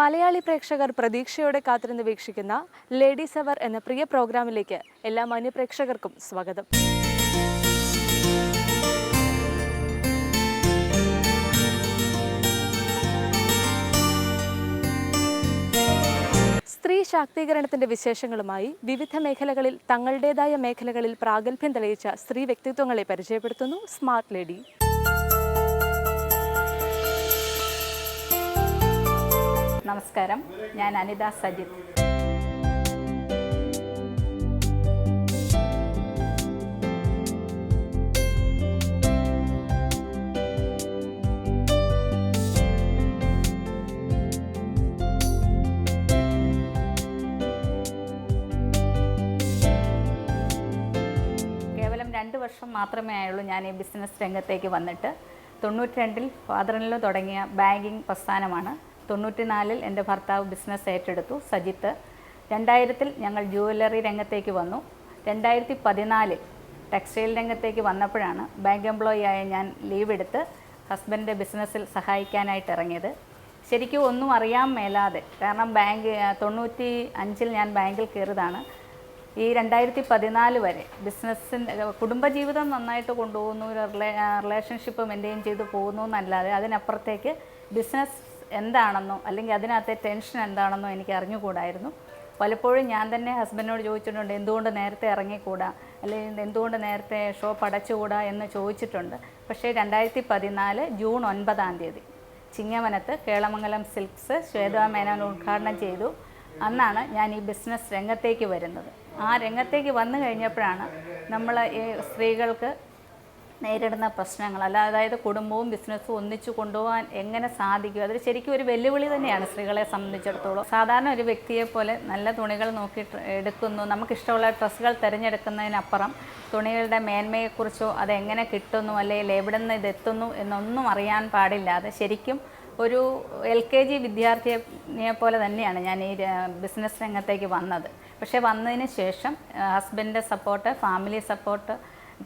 മലയാളി പ്രേക്ഷകർ പ്രതീക്ഷയോടെ കാത്തിരുന്ന് വീക്ഷിക്കുന്ന ലേഡീസ് അവർ എന്ന പ്രിയ പ്രോഗ്രാമിലേക്ക് എല്ലാ മാന്യപ്രേക്ഷകർക്കും സ്വാഗതം. സ്ത്രീ ശാക്തീകരണത്തിന്റെ വിശേഷങ്ങളുമായി വിവിധ മേഖലകളിൽ തങ്ങളുടേതായ മേഖലകളിൽ പ്രാഗൽഭ്യം തെളിയിച്ച സ്ത്രീ വ്യക്തിത്വങ്ങളെ പരിചയപ്പെടുത്തുന്നു സ്മാർട്ട് ലേഡി നമസ്കാരം. ഞാൻ അനിത സജിത്. കേവലം രണ്ട് വർഷം മാത്രമേ ആയുള്ളൂ ഞാൻ ഈ ബിസിനസ് രംഗത്തേക്ക് വന്നിട്ട്. തൊണ്ണൂറ്റി രണ്ടിൽ ഫാദറിനിൽ തുടങ്ങിയ ബാങ്കിങ് പ്രസ്ഥാനമാണ്. തൊണ്ണൂറ്റിനാലിൽ എന്റെ ഭർത്താവ് ബിസിനസ് ഏറ്റെടുത്തു സജിത്ത്. രണ്ടായിരത്തിൽ ഞങ്ങൾ ജുവലറി രംഗത്തേക്ക് വന്നു. രണ്ടായിരത്തി പതിനാലിൽ ടെക്സ്റ്റൈൽ രംഗത്തേക്ക് വന്നപ്പോഴാണ് ബാങ്ക് എംപ്ലോയി ആയ ഞാൻ ലീവ് എടുത്ത് ഹസ്ബൻഡിന്റെ ബിസിനസ്സിൽ സഹായിക്കാനായിട്ട് ഇറങ്ങിയത്. ശരിക്കും ഒന്നും അറിയാൻ മേലാതെ കാരണം ബാങ്ക് തൊണ്ണൂറ്റി അഞ്ചിൽ ഞാൻ ബാങ്കിൽ കയറിയതാണ്. ഈ രണ്ടായിരത്തി പതിനാല് വരെ ബിസിനസ്സിന്റെ കുടുംബജീവിതം നന്നായിട്ട് കൊണ്ടുപോകുന്നു റിലേഷൻഷിപ്പ് മെയിന്റെയിൻ ചെയ്ത് പോകുന്നു എന്നല്ലാതെ അതിനപ്പുറത്തേക്ക് ബിസിനസ് എന്താണെന്നോ അല്ലെങ്കിൽ അതിനകത്തെ ടെൻഷൻ എന്താണെന്നോ എനിക്ക് അറിഞ്ഞുകൂടായിരുന്നു. പലപ്പോഴും ഞാൻ തന്നെ ഹസ്ബൻഡിനോട് ചോദിച്ചിട്ടുണ്ട് എന്തുകൊണ്ട് നേരത്തെ ഇറങ്ങിക്കൂടാ? അല്ലെങ്കിൽ എന്തുകൊണ്ട് നേരത്തെ ഷോപ്പ് അടച്ചുകൂടാ? എന്ന് ചോദിച്ചിട്ടുണ്ട്. പക്ഷേ രണ്ടായിരത്തി പതിനാല് ജൂൺ ഒൻപതാം തീയതി ചിങ്ങവനത്ത് കേളമംഗലം സിൽക്സ് ശ്വേതാ മേനോൻ ഉദ്ഘാടനം ചെയ്തു. അന്നാണ് ഞാൻ ഈ ബിസിനസ് രംഗത്തേക്ക് വരുന്നത്. ആ രംഗത്തേക്ക് വന്നു കഴിഞ്ഞപ്പോഴാണ് നമ്മൾ ഈ സ്ത്രീകൾക്ക് നേരിടുന്ന പ്രശ്നങ്ങൾ. അല്ല അതായത് കുടുംബവും ബിസിനസ്സും ഒന്നിച്ചു കൊണ്ടുപോകാൻ എങ്ങനെ സാധിക്കും? അതൊരു ശരിക്കും ഒരു വെല്ലുവിളി തന്നെയാണ് സ്ത്രീകളെ സംബന്ധിച്ചിടത്തോളം. സാധാരണ ഒരു വ്യക്തിയെ പോലെ നല്ല തുണികൾ നോക്കി എടുക്കുന്നു. നമുക്കിഷ്ടമുള്ള ഡ്രസ്സുകൾ തിരഞ്ഞെടുക്കുന്നതിനപ്പുറം തുണികളുടെ മേന്മയെക്കുറിച്ചോ അതെങ്ങനെ കിട്ടുന്നു അല്ലെങ്കിൽ എവിടെ നിന്ന് ഇതെത്തുന്നു എന്നൊന്നും അറിയാൻ പാടില്ല. അത് ശരിക്കും ഒരു എൽ കെ ജി വിദ്യാർത്ഥിയെ പോലെ തന്നെയാണ് ഞാൻ ഈ ബിസിനസ് രംഗത്തേക്ക് വന്നത്. പക്ഷേ വന്നതിന് ശേഷം ഹസ്ബൻഡിന്റെ സപ്പോർട്ട് ഫാമിലി സപ്പോർട്ട്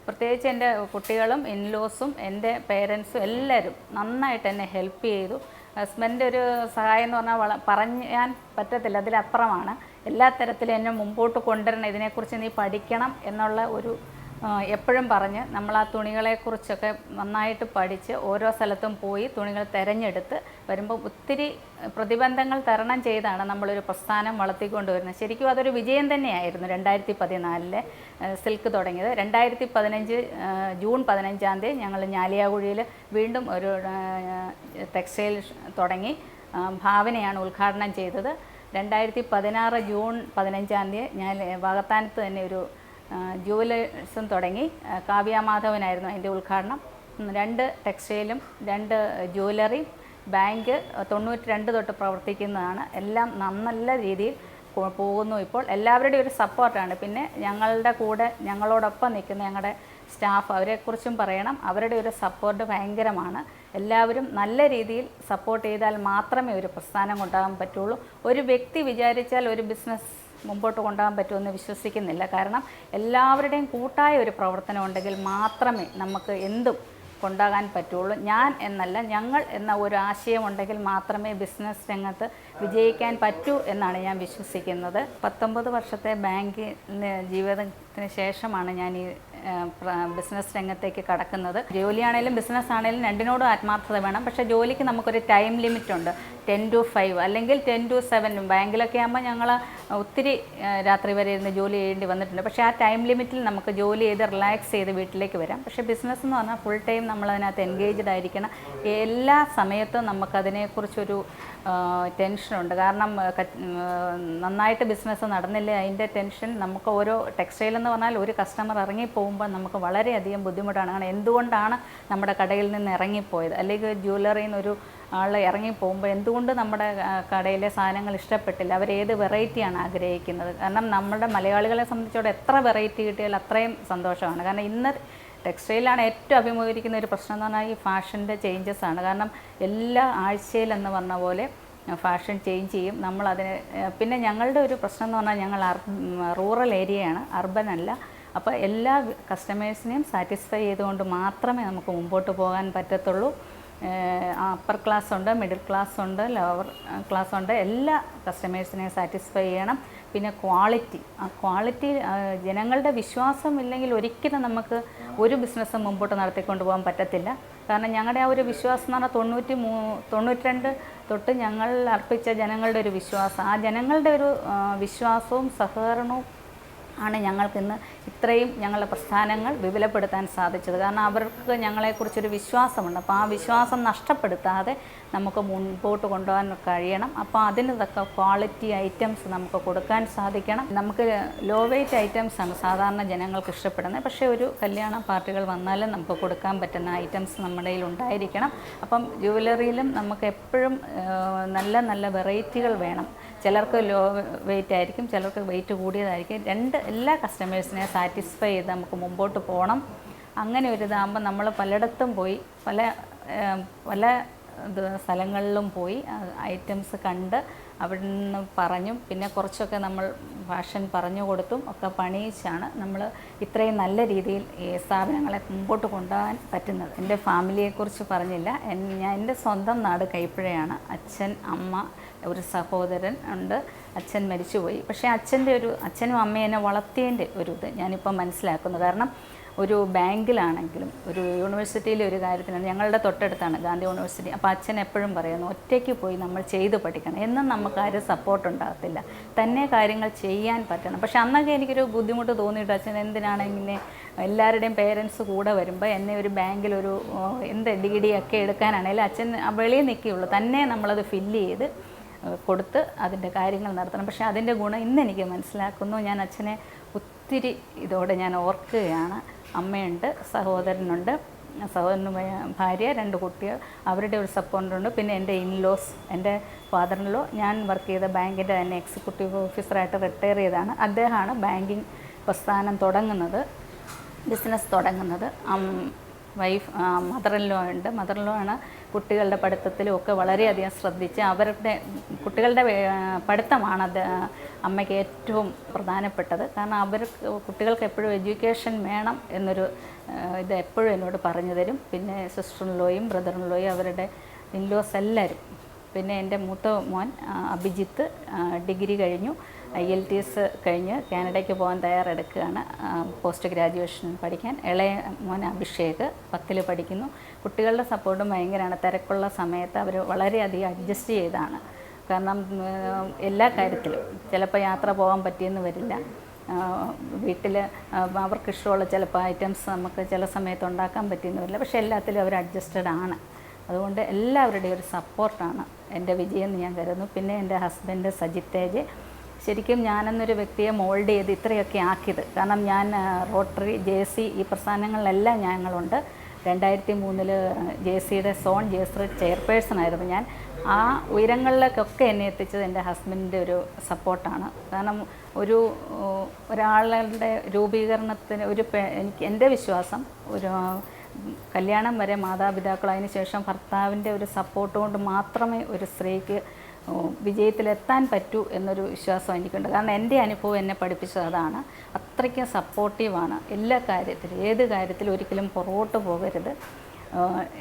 പ്രത്യേകിച്ച് എന്റെ കുട്ടികളും ഇൻലോസും എന്റെ പേരൻസും എല്ലാവരും നന്നായിട്ട് എന്നെ ഹെൽപ്പ് ചെയ്തു. ഹസ്ബൻഡ് ഒരു സഹായം എന്ന് പറഞ്ഞാൽ വള പറയാൻ പറ്റത്തില്ല അതിലപ്പുറമാണ്. എല്ലാ തരത്തിലും എന്നെ മുമ്പോട്ട് കൊണ്ടുവരണം. ഇതിനെക്കുറിച്ച് നീ പഠിക്കണം എന്നുള്ള ഒരു എപ്പോഴും പറഞ്ഞ് നമ്മൾ ആ തുണികളെക്കുറിച്ചൊക്കെ നന്നായിട്ട് പഠിച്ച് ഓരോ സ്ഥലത്തും പോയി തുണികൾ തിരഞ്ഞെടുത്ത് വരുമ്പോൾ ഒത്തിരി പ്രതിബന്ധങ്ങൾ തരണം ചെയ്താണ് നമ്മളൊരു പ്രസ്ഥാനം വളർത്തിക്കൊണ്ടുവരുന്നത്. ശരിക്കും അതൊരു വിജയം തന്നെയായിരുന്നു രണ്ടായിരത്തി പതിനാലിലെ സിൽക്ക് തുടങ്ങിയത്. രണ്ടായിരത്തി പതിനഞ്ച് ജൂൺ പതിനഞ്ചാം തീയതി ഞങ്ങൾ ഞാലിയാകുഴിയിൽ വീണ്ടും ഒരു ടെക്സ്റ്റൈൽ തുടങ്ങി ഭാവനയാണ് ഉദ്ഘാടനം ചെയ്തത്. രണ്ടായിരത്തി പതിനാറ് ജൂൺ പതിനഞ്ചാം തീയതി ഞാൻ വാകത്താനത്ത് തന്നെ ഒരു ജുവലേഴ്സും തുടങ്ങി. ആ, കാവ്യ മാധവനായിരുന്നു അതിന്റെ ഉദ്ഘാടനം. രണ്ട് ടെക്സ്റ്റൈലും രണ്ട് ജുവലറി ബാങ്ക് തൊണ്ണൂറ്റി രണ്ട് തൊട്ട് പ്രവർത്തിക്കുന്നതാണ്. എല്ലാം നല്ല രീതിയിൽ പോകുന്നു ഇപ്പോൾ. എല്ലാവരുടെയും ഒരു സപ്പോർട്ടാണ്. പിന്നെ ഞങ്ങളുടെ കൂടെ ഞങ്ങളോടൊപ്പം നിൽക്കുന്ന ഞങ്ങളുടെ സ്റ്റാഫ് അവരെക്കുറിച്ചും പറയണം. അവരുടെ ഒരു സപ്പോർട്ട് ഭയങ്കരമാണ്. എല്ലാവരും നല്ല രീതിയിൽ സപ്പോർട്ട് ചെയ്താൽ മാത്രമേ ഒരു പ്രസ്ഥാനം കൊണ്ടാകാൻ പറ്റുള്ളൂ. ഒരു വ്യക്തി വിചാരിച്ചാൽ ഒരു ബിസിനസ് മുമ്പോട്ട് കൊണ്ടുപോകാൻ പറ്റുമെന്ന് വിശ്വസിക്കുന്നില്ല. കാരണം എല്ലാവരുടെയും കൂട്ടായ ഒരു പ്രവർത്തനം ഉണ്ടെങ്കിൽ മാത്രമേ നമുക്ക് എന്തും കൊണ്ടാകാൻ പറ്റുള്ളൂ. ഞാൻ എന്നല്ല ഞങ്ങൾ എന്ന ഒരു ആശയം ഉണ്ടെങ്കിൽ മാത്രമേ ബിസിനസ് രംഗത്ത് വിജയിക്കാൻ പറ്റൂ എന്നാണ് ഞാൻ വിശ്വസിക്കുന്നത്. പത്തൊമ്പത് വർഷത്തെ ബാങ്ക് ജീവിതത്തിന് ശേഷമാണ് ഞാൻ ഈ ബിസിനസ് രംഗത്തേക്ക് കടക്കുന്നത്. ജോലിയാണേലും ബിസിനസ് ആണേലും രണ്ടിനോടും ആത്മാർത്ഥത വേണം. പക്ഷേ ജോലിക്ക് നമുക്കൊരു ടൈം ലിമിറ്റ് ഉണ്ട്. ടെൻ ടു ഫൈവ് അല്ലെങ്കിൽ ടെൻ ടു സെവൻ ബാങ്കിലൊക്കെ ആകുമ്പോൾ ഞങ്ങൾ ഒത്തിരി രാത്രി വരെ ഇരുന്ന് ജോലി ചെയ്യേണ്ടി വന്നിട്ടുണ്ട്. പക്ഷേ ആ ടൈം ലിമിറ്റിൽ നമുക്ക് ജോലി ചെയ്ത് റിലാക്സ് ചെയ്ത് വീട്ടിലേക്ക് വരാം. പക്ഷേ ബിസിനസ് എന്ന് പറഞ്ഞാൽ ഫുൾ ടൈം നമ്മൾ അതിനകത്ത് എൻഗേജ്ഡ് ആയിരിക്കണം. എല്ലാ സമയത്തും നമുക്കതിനെക്കുറിച്ചൊരു ടെൻഷനുണ്ട് കാരണം നന്നായിട്ട് ബിസിനസ് നടന്നില്ല അതിന്റെ ടെൻഷൻ നമുക്ക് ഓരോ ടെക്സ്റ്റൈൽ എന്ന് പറഞ്ഞാൽ ഒരു കസ്റ്റമർ ഇറങ്ങിപ്പോകുമ്പോൾ നമുക്ക് വളരെയധികം ബുദ്ധിമുട്ടാണ്. കാരണം എന്തുകൊണ്ടാണ് നമ്മുടെ കടയിൽ നിന്ന് ഇറങ്ങിപ്പോയത്? അല്ലെങ്കിൽ ജ്വല്ലറിയിൽ ഒരു ആൾ ഇറങ്ങി പോകുമ്പോൾ എന്തുകൊണ്ട് നമ്മുടെ കടയിലെ സാധനങ്ങൾ ഇഷ്ടപ്പെട്ടില്ല? അവർ ഏത് വെറൈറ്റിയാണ് ആഗ്രഹിക്കുന്നത്? കാരണം നമ്മുടെ മലയാളികളെ സംബന്ധിച്ചോടെ എത്ര വെറൈറ്റി കിട്ടിയാൽ അത്രയും സന്തോഷമാണ്. കാരണം ഇന്ന് ടെക്സ്റ്റൈലാണ് ഏറ്റവും അഭിമുഖീകരിക്കുന്ന ഒരു പ്രശ്നം എന്ന് പറഞ്ഞാൽ ഈ ഫാഷന്റെ ചേഞ്ചസ് ആണ്. കാരണം എല്ലാ ആഴ്ചയിലെന്ന് പറഞ്ഞ പോലെ ഫാഷൻ ചേഞ്ച് ചെയ്യും. നമ്മൾ അതിന് പിന്നെ ഞങ്ങളുടെ ഒരു പ്രശ്നം എന്ന് പറഞ്ഞാൽ ഞങ്ങൾ റൂറൽ ഏരിയയാണ് അർബൻ അല്ല. അപ്പോൾ എല്ലാ കസ്റ്റമേഴ്സിനെയും സാറ്റിസ്ഫൈ ചെയ്തുകൊണ്ട് മാത്രമേ നമുക്ക് മുമ്പോട്ട് പോകാൻ പറ്റത്തുള്ളൂ. അപ്പർ ക്ലാസ് ഉണ്ട് മിഡിൽ ക്ലാസ് ഉണ്ട് ലോവർ ക്ലാസ് ഉണ്ട്. എല്ലാ കസ്റ്റമേഴ്സിനെയും സാറ്റിസ്ഫൈ ചെയ്യണം. പിന്നെ ക്വാളിറ്റി ആ ക്വാളിറ്റി ജനങ്ങളുടെ വിശ്വാസം ഇല്ലെങ്കിൽ ഒരിക്കലും നമുക്ക് ഒരു ബിസിനസ്സും മുമ്പോട്ട് നടത്തിക്കൊണ്ട് പോകാൻ പറ്റത്തില്ല. കാരണം ഞങ്ങളുടെ ആ ഒരു വിശ്വാസം എന്ന് പറഞ്ഞാൽ തൊണ്ണൂറ്റി മൂ തൊണ്ണൂറ്റി രണ്ട് തൊട്ട് ഞങ്ങൾ അർപ്പിച്ച ജനങ്ങളുടെ ഒരു വിശ്വാസം. ആ ജനങ്ങളുടെ ഒരു വിശ്വാസവും സഹകരണവും ആണ് ഞങ്ങൾക്കിന്ന് ഇത്രയും ഞങ്ങളുടെ പ്രസ്ഥാനങ്ങൾ വിപുലപ്പെടുത്താൻ സാധിച്ചത്. കാരണം അവർക്ക് ഞങ്ങളെക്കുറിച്ചൊരു വിശ്വാസമുണ്ട്. അപ്പോൾ ആ വിശ്വാസം നഷ്ടപ്പെടുത്താതെ നമുക്ക് മുൻപോട്ട് കൊണ്ടുപോകാൻ കഴിയണം. അപ്പോൾ അതിന് തക്ക ക്വാളിറ്റി ഐറ്റംസ് നമുക്ക് കൊടുക്കാൻ സാധിക്കണം. നമുക്ക് ലോ വെയ്റ്റ് ഐറ്റംസ് ആണ് സാധാരണ ജനങ്ങൾക്ക് ഇഷ്ടപ്പെടുന്നത്. പക്ഷേ ഒരു കല്യാണ പാർട്ടികൾ വന്നാലും നമുക്ക് കൊടുക്കാൻ പറ്റുന്ന ഐറ്റംസ് നമ്മുടെ കയ്യിൽ ഉണ്ടായിരിക്കണം. അപ്പം ജുവലറിയിലും നമുക്ക് എപ്പോഴും നല്ല നല്ല വെറൈറ്റികൾ വേണം. ചിലർക്ക് ലോ വെയിറ്റ് ആയിരിക്കും ചിലർക്ക് വെയിറ്റ് കൂടിയതായിരിക്കും. രണ്ട് എല്ലാ കസ്റ്റമേഴ്സിനെ സാറ്റിസ്ഫൈ ചെയ്ത് നമുക്ക് മുമ്പോട്ട് പോകണം. അങ്ങനെ ഒരു ഇതാകുമ്പോൾ നമ്മൾ പലയിടത്തും പോയി പല പല സ്ഥലങ്ങളിലും പോയി ഐറ്റംസ് കണ്ട് അവിടെ നിന്ന് പറഞ്ഞും പിന്നെ കുറച്ചൊക്കെ നമ്മൾ ഭാഷൻ പറഞ്ഞു കൊടുത്തും ഒക്കെ പണിയിച്ചാണ് നമ്മൾ ഇത്രയും നല്ല രീതിയിൽ ഈ സ്ഥാപനങ്ങളെ മുമ്പോട്ട് കൊണ്ടുപോകാൻ പറ്റുന്നത്. എന്റെ ഫാമിലിയെക്കുറിച്ച് പറഞ്ഞില്ല. ഞാൻ എന്റെ സ്വന്തം നാട് കൈപ്പുഴയാണ്. അച്ഛൻ അമ്മ ഒരു സഹോദരൻ ഉണ്ട്. അച്ഛൻ മരിച്ചുപോയി. പക്ഷേ അച്ഛന്റെ ഒരു അച്ഛനും അമ്മയെന്നെ വളർത്തിയതിന്റെ ഒരു ഇത് ഞാനിപ്പോൾ മനസ്സിലാക്കുന്നു. കാരണം ഒരു ബാങ്കിലാണെങ്കിലും ഒരു യൂണിവേഴ്സിറ്റിയിലെ ഒരു കാര്യത്തിനാണ് ഞങ്ങളുടെ തൊട്ടടുത്താണ് ഗാന്ധി യൂണിവേഴ്സിറ്റി. അപ്പോൾ അച്ഛൻ എപ്പോഴും പറയുന്നു ഒറ്റയ്ക്ക് പോയി നമ്മൾ ചെയ്ത് പഠിക്കണം. എന്നും നമുക്ക് ആരും സപ്പോർട്ട് ഉണ്ടാകത്തില്ല. തന്നെ കാര്യങ്ങൾ ചെയ്യാൻ പറ്റണം. പക്ഷെ അന്നൊക്കെ എനിക്കൊരു ബുദ്ധിമുട്ട് തോന്നിയിട്ട് അച്ഛൻ എന്തിനാണ് ഇങ്ങനെ എല്ലാവരുടെയും പേരൻസ് കൂടെ വരുമ്പോൾ എന്നെ ഒരു ബാങ്കിൽ ഒരു എന്ത് ഡി ഡി ഒക്കെ എടുക്കാനാണെങ്കിലും അച്ഛൻ വെളിയിൽ നിൽക്കുകയുള്ളൂ. തന്നെ നമ്മളത് ഫില്ല് ചെയ്ത് കൊടുത്ത് അതിന്റെ കാര്യങ്ങൾ നടത്തണം. പക്ഷേ അതിന്റെ ഗുണം ഇന്ന് എനിക്ക് മനസ്സിലാക്കുന്നു. ഞാൻ അച്ഛനെ ഒത്തിരി ഇതോടെ ഞാൻ ഓർക്കുകയാണ്. അമ്മയുണ്ട് സഹോദരനുണ്ട്. സഹോദരന് ഭാര്യ രണ്ട് കുട്ടികൾ. അവരുടെ ഒരു സപ്പോർട്ടുണ്ട്. പിന്നെ എന്റെ ഇൻലോസ് എന്റെ ഫാദറിൻലോ ഞാൻ വർക്ക് ചെയ്ത ബാങ്കിന്റെ തന്നെ എക്സിക്യൂട്ടീവ് ഓഫീസറായിട്ട് റിട്ടയർ ചെയ്താണ് അദ്ദേഹമാണ് ബാങ്കിങ് പ്രസ്ഥാനം തുടങ്ങുന്നത് ബിസിനസ് തുടങ്ങുന്നത്. വൈഫ് മദറിൻലോ ഉണ്ട്. മദറിൻലോ ആണ് കുട്ടികളുടെ പഠിത്തത്തിലും ഒക്കെ വളരെയധികം ശ്രദ്ധിച്ച് അവരുടെ കുട്ടികളുടെ പഠിത്തമാണ് അത് അമ്മയ്ക്ക് ഏറ്റവും പ്രധാനപ്പെട്ടത്. കാരണം അവർ കുട്ടികൾക്ക് എപ്പോഴും എഡ്യൂക്കേഷൻ വേണം എന്നൊരു ഇത് എപ്പോഴും എന്നോട് പറഞ്ഞു തരും. പിന്നെ സിസ്റ്ററിൻലോയും ബ്രദറിൻലോയും അവരുടെ ഇൻലോസ് എല്ലാവരും. പിന്നെ എന്റെ മൂത്ത മോൻ അഭിജിത്ത് ഡിഗ്രി കഴിഞ്ഞു. ഐ എൽ ടി എസ് കഴിഞ്ഞ് കാനഡയ്ക്ക് പോകാൻ തയ്യാറെടുക്കുകയാണ്. പോസ്റ്റ് ഗ്രാജുവേഷൻ പഠിക്കാൻ. ഇളയ മോൻ അഭിഷേക് പത്തിൽ പഠിക്കുന്നു. കുട്ടികളുടെ സപ്പോർട്ടും ഭയങ്കരമാണ്. തിരക്കുള്ള സമയത്ത് അവർ വളരെയധികം അഡ്ജസ്റ്റ് ചെയ്താണ്. കാരണം എല്ലാ കാര്യത്തിലും ചിലപ്പോൾ യാത്ര പോകാൻ പറ്റിയെന്ന് വരില്ല. വീട്ടിൽ അവർക്ക് ഇഷ്ടമുള്ള ചിലപ്പോൾ ഐറ്റംസ് നമുക്ക് ചില സമയത്ത് ഉണ്ടാക്കാൻ പറ്റിയെന്ന് വരില്ല. പക്ഷേ എല്ലാത്തിലും അവർ അഡ്ജസ്റ്റഡ് ആണ്. അതുകൊണ്ട് എല്ലാവരുടെയും ഒരു സപ്പോർട്ടാണ് എന്റെ വിജയം എന്ന് ഞാൻ കരുതുന്നു. പിന്നെ എന്റെ ഹസ്ബൻഡ് സജിത് തേജ് ശരിക്കും ഞാനെന്നൊരു വ്യക്തിയെ മോൾഡ് ചെയ്ത് ഇത്രയൊക്കെ ആക്കിയത്. കാരണം ഞാൻ റോട്ടറി ജെ സി ഈ പ്രസ്ഥാനങ്ങളിലെല്ലാം ഞങ്ങളുണ്ട്. രണ്ടായിരത്തി മൂന്നിൽ ജെ സിയുടെ സോൺ ജെ സി ചെയർപേഴ്സൺ ആയിരുന്നു ഞാൻ. ആ ഉയരങ്ങളിലേക്കൊക്കെ എന്നെ എത്തിച്ചത് എന്റെ ഹസ്ബൻഡിന്റെ ഒരു സപ്പോർട്ടാണ്. കാരണം ഒരു ഒരാളുടെ രൂപീകരണത്തിന് ഒരു എനിക്ക് എന്റെ വിശ്വാസം ഒരു കല്യാണം വരെ മാതാപിതാക്കൾ അതിന് ശേഷം ഭർത്താവിന്റെ ഒരു സപ്പോർട്ട് കൊണ്ട് മാത്രമേ ഒരു സ്ത്രീക്ക് വിജയത്തിലെത്താൻ പറ്റൂ എന്നൊരു വിശ്വാസം എനിക്കുണ്ട്. കാരണം എന്റെ അനുഭവം എന്നെ പഠിപ്പിച്ചത് അതാണ്. അത്രയ്ക്ക് സപ്പോർട്ടീവാണ് എല്ലാ കാര്യത്തിലും ഏത് കാര്യത്തിലും ഒരിക്കലും പുറകോട്ട് പോകരുത്.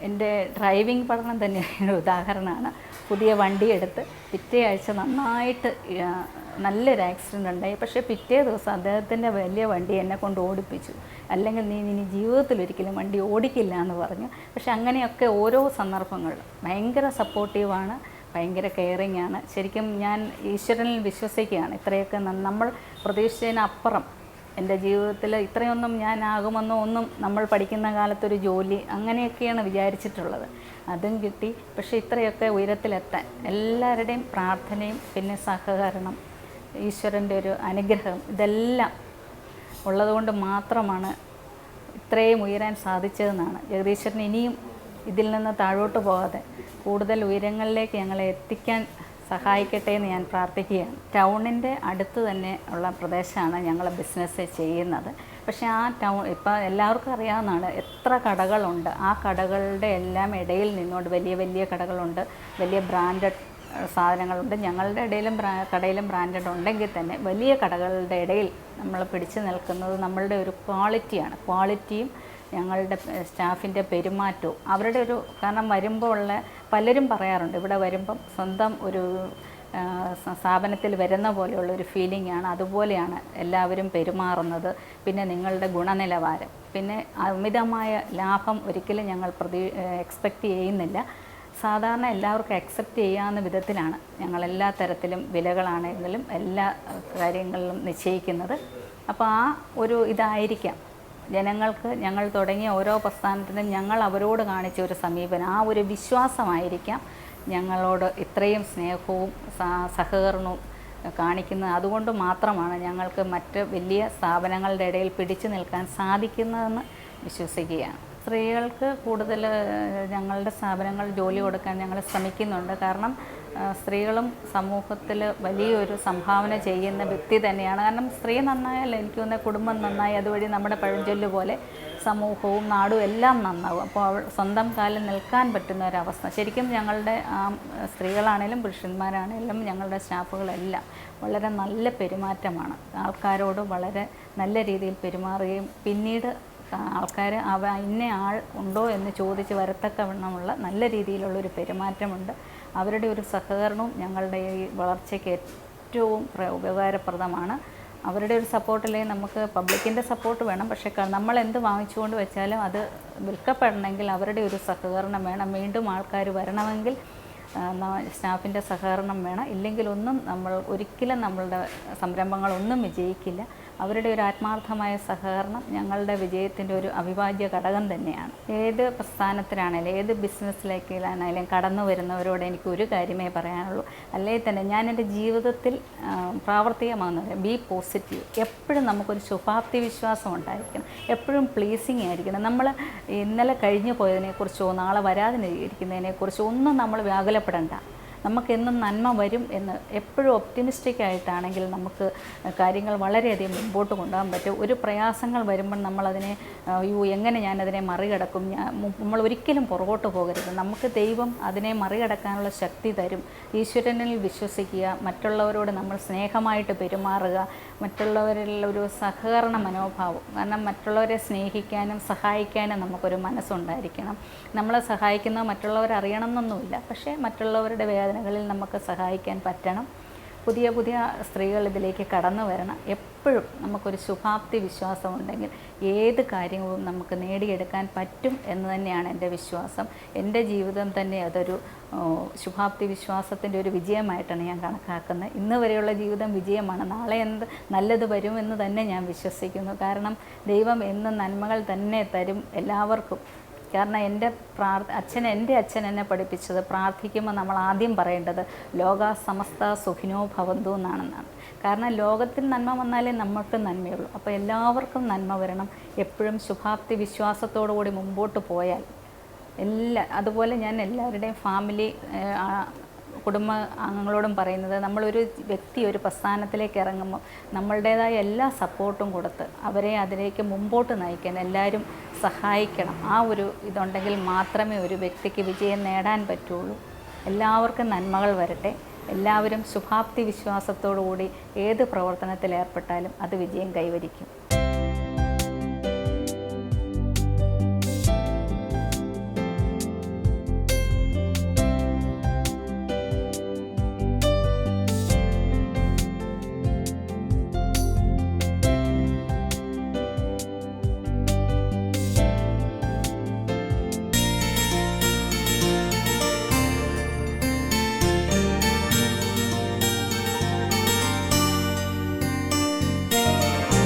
എന്റെ ഡ്രൈവിംഗ് പഠനം തന്നെ ഒരു ഉദാഹരണമാണ്. പുതിയ വണ്ടി എടുത്ത് പിറ്റേ ആഴ്ച നന്നായിട്ട് നല്ലൊരു ആക്സിഡന്റ് ഉണ്ടായി. പക്ഷേ പിറ്റേ ദിവസം അദ്ദേഹത്തിന്റെ വലിയ വണ്ടി എന്നെ കൊണ്ട് ഓടിപ്പിച്ചു. അല്ലെങ്കിൽ നീ ഇനി ജീവിതത്തിൽ ഒരിക്കലും വണ്ടി ഓടിക്കില്ല എന്ന് പറഞ്ഞു. പക്ഷെ അങ്ങനെയൊക്കെ ഓരോ സന്ദർഭങ്ങളിലും ഭയങ്കര സപ്പോർട്ടീവാണ് ഭയങ്കര കെയറിങ് ആണ്. ശരിക്കും ഞാൻ ഈശ്വരനിൽ വിശ്വസിക്കുകയാണ്. ഇത്രയൊക്കെ നമ്മൾ പ്രതീക്ഷിച്ചതിനപ്പുറം എന്റെ ജീവിതത്തിൽ ഇത്രയൊന്നും ഞാനാകുമെന്നോ ഒന്നും നമ്മൾ പഠിക്കുന്ന കാലത്തൊരു ജോലി അങ്ങനെയൊക്കെയാണ് വിചാരിച്ചിട്ടുള്ളത്. അതും കിട്ടി. പക്ഷേ ഇത്രയൊക്കെ ഉയരത്തിലെത്താൻ എല്ലാവരുടെയും പ്രാർത്ഥനയും പിന്നെ സഹകരണം ഈശ്വരന്റെ ഒരു അനുഗ്രഹം ഇതെല്ലാം ഉള്ളതുകൊണ്ട് മാത്രമാണ് ഇത്രയും ഉയരാൻ സാധിച്ചതെന്നാണ്. ജഗദീശ്വരൻ ഇനിയും ഇതിൽ നിന്ന് താഴോട്ട് പോകാതെ കൂടുതൽ ഉയരങ്ങളിലേക്ക് ഞങ്ങളെ എത്തിക്കാൻ സഹായിക്കട്ടെ എന്ന് ഞാൻ പ്രാർത്ഥിക്കുകയാണ്. ടൗണിന്റെ അടുത്ത് തന്നെ ഉള്ള പ്രദേശമാണ് ഞങ്ങൾ ബിസിനസ് ചെയ്യുന്നത്. പക്ഷേ ആ ടൗൺ ഇപ്പോൾ എല്ലാവർക്കും അറിയാവുന്നതാണ് എത്ര കടകളുണ്ട്. ആ കടകളുടെ എല്ലാം ഇടയിൽ നിന്നുകൊണ്ട് വലിയ വലിയ കടകളുണ്ട് വലിയ ബ്രാൻഡഡ് സാധനങ്ങളുണ്ട്. ഞങ്ങളുടെ ഇടയിലും കടയിലും ബ്രാൻഡഡ് ഉണ്ടെങ്കിൽ തന്നെ വലിയ കടകളുടെ ഇടയിൽ നമ്മൾ പിടിച്ചു നിൽക്കുന്നത് നമ്മളുടെ ഒരു ക്വാളിറ്റിയാണ് ക്വാളിറ്റിയും ഞങ്ങളുടെ സ്റ്റാഫിന്റെ പെരുമാറ്റവും അവരുടെ ഒരു കാരണം വരുമ്പോൾ ഉള്ള പലരും പറയാറുണ്ട് ഇവിടെ വരുമ്പം സ്വന്തം ഒരു സ്ഥാപനത്തിൽ വരുന്ന പോലെയുള്ള ഒരു ഫീലിംഗ് ആണ്. അതുപോലെയാണ് എല്ലാവരും പെരുമാറുന്നത്. പിന്നെ നിങ്ങളുടെ ഗുണനിലവാരം. പിന്നെ അമിതമായ ലാഭം ഒരിക്കലും ഞങ്ങൾ പ്രതീ എക്സ്പെക്റ്റ് ചെയ്യുന്നില്ല. സാധാരണ എല്ലാവർക്കും അക്സെപ്റ്റ് ചെയ്യാവുന്ന വിധത്തിലാണ് ഞങ്ങൾ എല്ലാ തരത്തിലും വിലകളാണെങ്കിലും എല്ലാ കാര്യങ്ങളിലും നിശ്ചയിക്കുന്നത്. അപ്പോൾ ആ ഒരു ഇതായിരിക്കാം. ജനങ്ങൾക്ക് ഞങ്ങൾ തുടങ്ങിയ ഓരോ പ്രസ്ഥാനത്തിനും ഞങ്ങൾ അവരോട് കാണിച്ച ഒരു സമീപനം ആ ഒരു വിശ്വാസമായിരിക്കാം ഞങ്ങളോട് ഇത്രയും സ്നേഹവും സഹകരണവും കാണിക്കുന്നത്. അതുകൊണ്ട് മാത്രമാണ് ഞങ്ങൾക്ക് മറ്റ് വലിയ സ്ഥാപനങ്ങളുടെ ഇടയിൽ പിടിച്ചു നിൽക്കാൻ സാധിക്കുന്നതെന്ന് വിശ്വസിക്കുകയാണ്. സ്ത്രീകൾക്ക് കൂടുതൽ ഞങ്ങളുടെ സ്ഥാപനങ്ങൾ ജോലി കൊടുക്കാൻ ഞങ്ങൾ ശ്രമിക്കുന്നുണ്ട്. കാരണം സ്ത്രീകളും സമൂഹത്തിൽ വലിയൊരു സംഭാവന ചെയ്യുന്ന വ്യക്തി തന്നെയാണ്. കാരണം സ്ത്രീ നന്നായാൽ എനിക്ക് തോന്നുന്നത് കുടുംബം നന്നായി. അതുവഴി നമ്മുടെ പഴഞ്ചൊല്ല് പോലെ സമൂഹവും നാടും എല്ലാം നന്നാവും. അപ്പോൾ അവൾ സ്വന്തം കാലിൽ നിൽക്കാൻ പറ്റുന്ന ഒരവസ്ഥ. ശരിക്കും ഞങ്ങളുടെ സ്ത്രീകളാണേലും പുരുഷന്മാരാണേലും ഞങ്ങളുടെ സ്റ്റാഫുകളെല്ലാം വളരെ നല്ല പെരുമാറ്റമാണ്. ആൾക്കാരോട് വളരെ നല്ല രീതിയിൽ പെരുമാറുകയും പിന്നീട് ആൾക്കാർ അവ ഇന്ന ആൾ ഉണ്ടോ എന്ന് ചോദിച്ച് വരത്തക്കവണ്ണമുള്ള നല്ല രീതിയിലുള്ളൊരു പെരുമാറ്റമുണ്ട്. അവരുടെ ഒരു സഹകരണവും ഞങ്ങളുടെ ഈ വളർച്ചയ്ക്ക് ഏറ്റവും പ്ര- ഉപകാരപ്രദമാണ്. അവരുടെ ഒരു സപ്പോർട്ടില്ലെങ്കിൽ നമുക്ക് പബ്ലിക്കിന്റെ സപ്പോർട്ട് വേണം. പക്ഷേ നമ്മൾ എന്ത് വാങ്ങിച്ചുകൊണ്ട് വെച്ചാലും അത് വിൽക്കപ്പെടണമെങ്കിൽ അവരുടെ ഒരു സഹകരണം വേണം. വീണ്ടും ആൾക്കാർ വരണമെങ്കിൽ സ്റ്റാഫിന്റെ സഹകരണം വേണം. ഇല്ലെങ്കിലൊന്നും നമ്മൾ ഒരിക്കലും നമ്മളുടെ സംരംഭങ്ങളൊന്നും വിജയിക്കില്ല. അവരുടെ ഒരു ആത്മാർത്ഥമായ സഹകരണം ഞങ്ങളുടെ വിജയത്തിന്റെ ഒരു അവിഭാജ്യ ഘടകം തന്നെയാണ്. ഏത് പ്രസ്ഥാനത്തിലാണേലും ഏത് ബിസിനസ്സിലേക്കാണേലും കടന്നു വരുന്നവരോട് എനിക്ക് ഒരു കാര്യമേ പറയാനുള്ളൂ. അല്ലെങ്കിൽ തന്നെ ഞാൻ എന്റെ ജീവിതത്തിൽ പ്രാവർത്തികമാകുന്നത് ബി പോസിറ്റീവ് എപ്പോഴും നമുക്കൊരു ശുഭാപ്തി വിശ്വാസം ഉണ്ടായിരിക്കണം. എപ്പോഴും പ്ലീസിങ് ആയിരിക്കണം. നമ്മൾ ഇന്നലെ കഴിഞ്ഞു പോയതിനെക്കുറിച്ചോ നാളെ വരാതിരിക്കുന്നതിനെക്കുറിച്ചോ ഒന്നും നമ്മൾ വ്യാകുലപ്പെടേണ്ട. നമുക്കെന്നും നന്മ വരും എന്ന് എപ്പോഴും ഒപ്റ്റിമിസ്റ്റിക് ആയിട്ടാണെങ്കിൽ നമുക്ക് കാര്യങ്ങൾ വളരെയധികം മുമ്പോട്ട് കൊണ്ടുപോകാൻ പറ്റും. ഒരു പ്രയാസങ്ങൾ വരുമ്പോൾ നമ്മളതിനെ അയ്യോ എങ്ങനെ ഞാനതിനെ മറികടക്കും? ഞാൻ നമ്മൾ ഒരിക്കലും പുറകോട്ട് പോകരുത്. നമുക്ക് ദൈവം അതിനെ മറികടക്കാനുള്ള ശക്തി തരും. ഈശ്വരനിൽ വിശ്വസിക്കുക മറ്റുള്ളവരോട് നമ്മൾ സ്നേഹമായിട്ട് പെരുമാറുക മറ്റുള്ളവരിൽ ഒരു സഹകരണ മനോഭാവം. കാരണം മറ്റുള്ളവരെ സ്നേഹിക്കാനും സഹായിക്കാനും നമുക്കൊരു മനസ്സുണ്ടായിരിക്കണം. നമ്മളെ സഹായിക്കുന്നത് മറ്റുള്ളവർ അറിയണമെന്നൊന്നുമില്ല പക്ഷേ മറ്റുള്ളവരുടെ വേദനകളിൽ നമുക്ക് സഹായിക്കാൻ പറ്റണം. പുതിയ പുതിയ സ്ത്രീകൾ ഇതിലേക്ക് കടന്നു വരണം. എപ്പോഴും നമുക്കൊരു ശുഭാപ്തി വിശ്വാസം ഉണ്ടെങ്കിൽ ഏത് കാര്യവും നമുക്ക് നേടിയെടുക്കാൻ പറ്റും എന്ന് തന്നെയാണ് എന്റെ വിശ്വാസം. എന്റെ ജീവിതം തന്നെ അതൊരു ശുഭാപ്തി വിശ്വാസത്തിന്റെ ഒരു വിജയമായിട്ടാണ് ഞാൻ കണക്കാക്കുന്നത്. ഇന്ന് വരെയുള്ള ജീവിതം വിജയമാണ്. നാളെ എന്ത് നല്ലത് വരുമെന്ന് തന്നെ ഞാൻ വിശ്വസിക്കുന്നു. കാരണം ദൈവം എന്നും നന്മകൾ തന്നെ തരും എല്ലാവർക്കും. കാരണം എന്റെ പ്രാർ അച്ഛൻ എന്റെ അച്ഛൻ എന്നെ പഠിപ്പിച്ചത് പ്രാർത്ഥിക്കുമ്പോൾ നമ്മൾ ആദ്യം പറയേണ്ടത് ലോക സമസ്ത സുഖിനോ ഭവന്തു എന്നാണെന്നാണ്. കാരണം ലോകത്തിൽ നന്മ വന്നാലേ നമ്മൾക്ക് നന്മയുള്ളൂ. അപ്പോൾ എല്ലാവർക്കും നന്മ വരണം. എപ്പോഴും ശുഭാപ്തി വിശ്വാസത്തോടു കൂടി മുമ്പോട്ട് പോയാൽ. എല്ലാ അതുപോലെ ഞാൻ എല്ലാവരുടെയും ഫാമിലി കുടുംബ അംഗങ്ങളോടും പറയുന്നത് നമ്മളൊരു വ്യക്തി ഒരു പ്രസ്ഥാനത്തിലേക്ക് ഇറങ്ങുമ്പോൾ നമ്മളുടേതായ എല്ലാ സപ്പോർട്ടും കൊടുത്ത് അവരെ അതിലേക്ക് മുമ്പോട്ട് നയിക്കാൻ എല്ലാവരും സഹായിക്കണം. ആ ഒരു ഇതുണ്ടെങ്കിൽ മാത്രമേ ഒരു വ്യക്തിക്ക് വിജയം നേടാൻ പറ്റുള്ളൂ. എല്ലാവർക്കും നന്മകൾ വരട്ടെ. എല്ലാവരും ശുഭാപ്തി വിശ്വാസത്തോടു കൂടി ഏത് പ്രവർത്തനത്തിൽ ഏർപ്പെട്ടാലും അത് വിജയം കൈവരിക്കും.